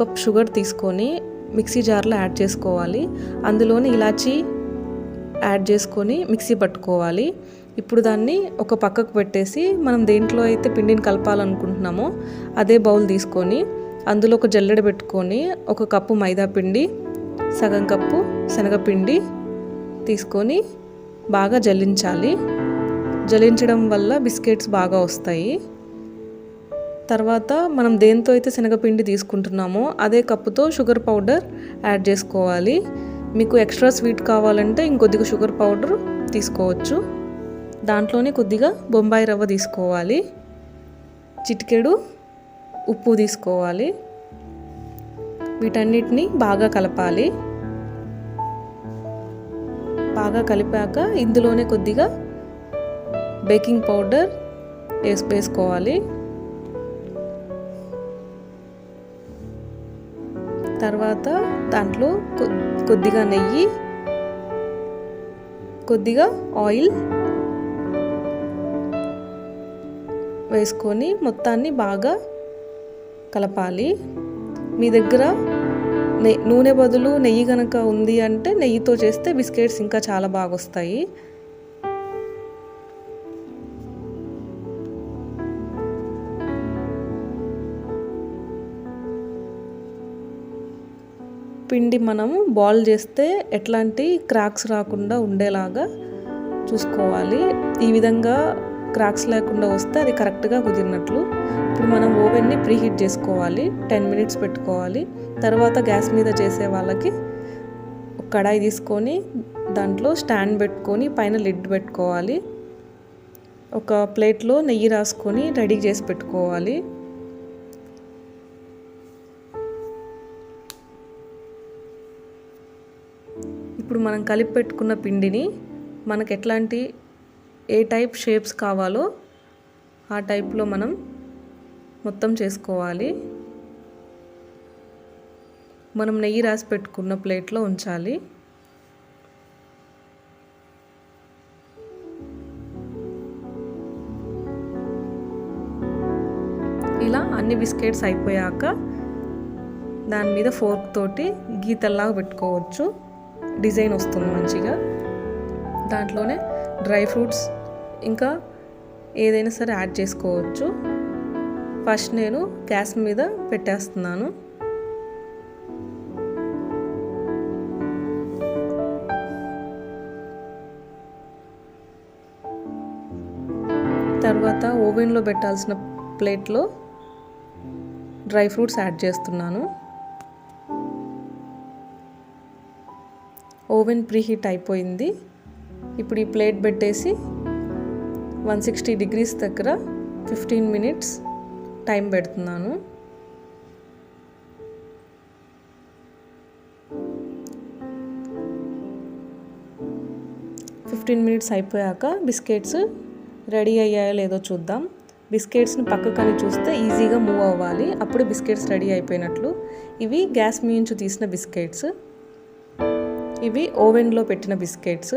Cup sugar తీసుకొని mixie జార్లో add చేసుకోవాలి. అందులోని ఇలాచీ యాడ్ చేసుకొని మిక్సీ పట్టుకోవాలి. ఇప్పుడు దాన్ని ఒక పక్కకు పెట్టేసి మనం దేంట్లో అయితే పిండిని కలపాలనుకుంటున్నామో అదే బౌల్ తీసుకొని అందులో ఒక జల్లెడ పెట్టుకొని ఒక కప్పు మైదా పిండి సగం కప్పు శనగపిండి తీసుకొని బాగా జల్లించాలి. జల్లించడం వల్ల బిస్కెట్స్ బాగా వస్తాయి. తర్వాత మనం దేంతో అయితే శనగపిండి తీసుకుంటున్నామో అదే కప్పుతో షుగర్ పౌడర్ యాడ్ చేసుకోవాలి. మీకు ఎక్స్ట్రా స్వీట్ కావాలంటే ఇంకొద్దిగా షుగర్ పౌడర్ తీసుకోవచ్చు. దాంట్లోనే కొద్దిగా బొంబాయి రవ్వ తీసుకోవాలి. చిటికెడు ఉప్పు తీసుకోవాలి. వీటన్నిటిని బాగా కలపాలి. బాగా కలిపాక ఇందులోనే కొద్దిగా బేకింగ్ పౌడర్ వేసి వేసుకోవాలి. తర్వాత దాంట్లో కొద్దిగా నెయ్యి కొద్దిగా ఆయిల్ వేసుకొని మొత్తాన్ని బాగా కలపాలి. మీ దగ్గర నూనె బదులు నెయ్యి కనుక ఉంది అంటే నెయ్యితో చేస్తే బిస్కెట్స్ ఇంకా చాలా బాగా వస్తాయి పిండి మనం బాల్ చేస్తే ఎట్లాంటి క్రాక్స్ రాకుండా ఉండేలాగా చూసుకోవాలి. ఈ విధంగా క్రాక్స్ లేకుండా వస్తే అది కరెక్ట్గా కుదిరినట్లు. ఇప్పుడు మనం ఓవెన్ని ప్రీహీట్ చేసుకోవాలి. టెన్ మినిట్స్ పెట్టుకోవాలి. తర్వాత గ్యాస్ మీద చేసే వాళ్ళకి కడాయి తీసుకొని దాంట్లో స్టాండ్ పెట్టుకొని పైన లిడ్ పెట్టుకోవాలి. ఒక ప్లేట్లో నెయ్యి రాసుకొని రెడీ చేసి పెట్టుకోవాలి. ఇప్పుడు మనం కలిపి పెట్టుకున్న పిండిని మనకు ఎట్లాంటి ఏ టైప్ షేప్స్ కావాలో ఆ టైప్లో మనం మొత్తం చేసుకోవాలి. మనం నెయ్యి రాసి పెట్టుకున్న ప్లేట్లో ఉంచాలి. ఇలా అన్ని బిస్కెట్స్ అయిపోయాక దాని మీద ఫోర్క్ తోటి గీతల్లాగా పెట్టుకోవచ్చు. డిజైన్ వస్తుంది మంచిగా. దాంట్లోనే డ్రై ఫ్రూట్స్ ఇంకా ఏదైనా సరే యాడ్ చేసుకోవచ్చు. ఫస్ట్ నేను గ్యాస్ మీద పెట్టేస్తున్నాను. తర్వాత ఓవెన్లో పెట్టాల్సిన ప్లేట్లో డ్రై ఫ్రూట్స్ యాడ్ చేస్తున్నాను. ఓవెన్ ప్రీహీట్ అయిపోయింది. ఇప్పుడు ఈ ప్లేట్ పెట్టేసి వన్ సిక్స్టీ డిగ్రీస్ దగ్గర ఫిఫ్టీన్ మినిట్స్ టైం పెడుతున్నాను. ఫిఫ్టీన్ మినిట్స్ అయిపోయాక బిస్కెట్స్ రెడీ అయ్యాయో లేదో చూద్దాం. బిస్కెట్స్ని పక్కకని చూస్తే ఈజీగా మూవ్ అవ్వాలి. అప్పుడు బిస్కెట్స్ రెడీ అయిపోయినట్లు. ఇవి గ్యాస్ మీంచు తీసిన బిస్కెట్స్. ఇవి ఓవెన్లో పెట్టిన బిస్కెట్స్.